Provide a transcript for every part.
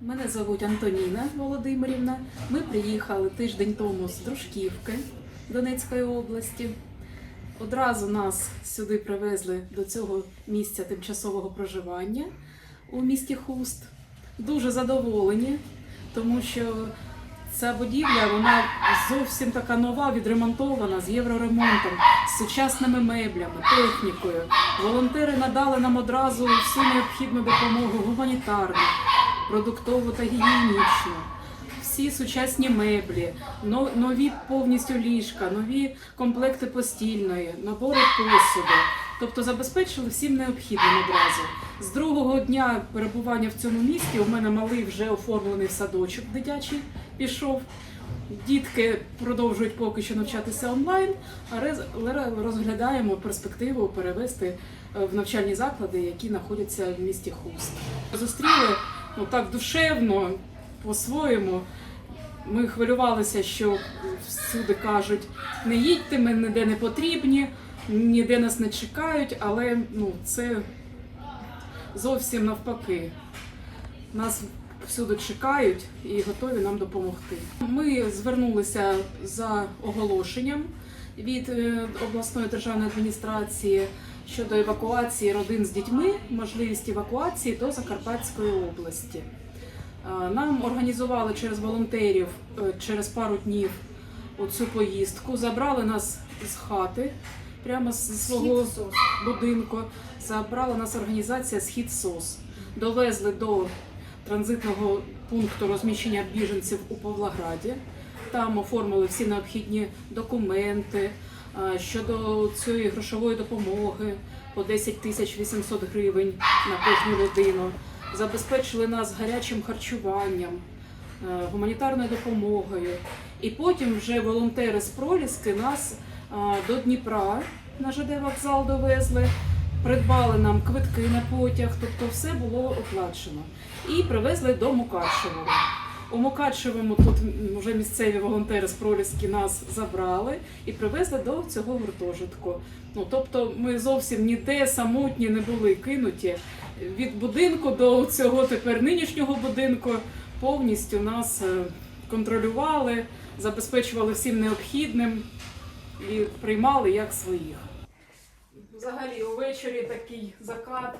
Мене звуть Антоніна Володимирівна. Ми приїхали тиждень тому з Дружківки Донецької області. Одразу нас сюди привезли до цього місця тимчасового проживання у місті Хуст. Дуже задоволені, тому що ця будівля вона зовсім така нова, відремонтована з євроремонтом, з сучасними меблями, технікою. Волонтери надали нам одразу всю необхідну допомогу гуманітарну, продуктову та гігієнічну. Всі сучасні меблі, но- нові повністю ліжка, нові комплекти постільної, набори посуду. Тобто забезпечили всім необхідним одразу. З другого дня перебування в цьому місті у мене малий вже оформлений садочок дитячий пішов. Дітки продовжують поки що навчатися онлайн, але розглядаємо перспективу перевести е, в навчальні заклади, які знаходяться в місті Хуст. Зустріли ну так душевно, по-своєму. Ми хвилювалися, що всюди кажуть, не їдьте, ми ніде не потрібні, ніде нас не чекають, але ну, це зовсім навпаки. Нас всюди чекають і готові нам допомогти. Ми звернулися за оголошенням від е, обласної державної адміністрації щодо евакуації родин з дітьми, можливість евакуації до Закарпатської області. Е, Нам організували через волонтерів е, через пару днів оцю поїздку. Забрали нас з хати прямо з свого будинку. Забрала нас організація Схід СОС. Довезли до транзитного пункту розміщення біженців у Павлограді. Там оформили всі необхідні документи е, щодо цієї грошової допомоги по 10 тисяч 800 гривень на кожну людину. Забезпечили нас гарячим харчуванням, е, гуманітарною допомогою. І потім вже волонтери з Проліски нас е, до Дніпра на ЖД вокзал довезли, придбали нам квитки на потяг, тобто все було оплачено. І привезли до Мукачевого. У Мукачевому тут вже місцеві волонтери з Проліски нас забрали і привезли до цього гуртожитку. Ну тобто ми зовсім ніде самотні не були кинуті. Від будинку до цього тепер нинішнього будинку повністю нас е, контролювали, забезпечували всім необхідним і приймали як своїх. Взагалі, увечері такий закат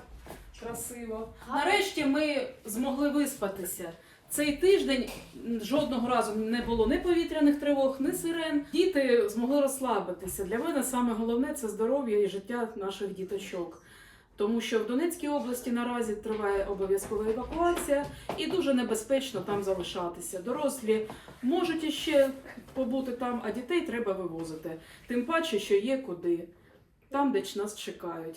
красиво. Нарешті ми змогли виспатися. Цей тиждень жодного разу не було ні повітряних тривог, ні сирен. Діти змогли розслабитися. Для мене саме головне це здоров'я і життя наших діточок. Тому що в Донецькій області наразі триває обов'язкова евакуація і дуже небезпечно там залишатися. Дорослі можуть іще побути там, а дітей треба вивозити. Тим паче, що є куди, там, де нас чекають.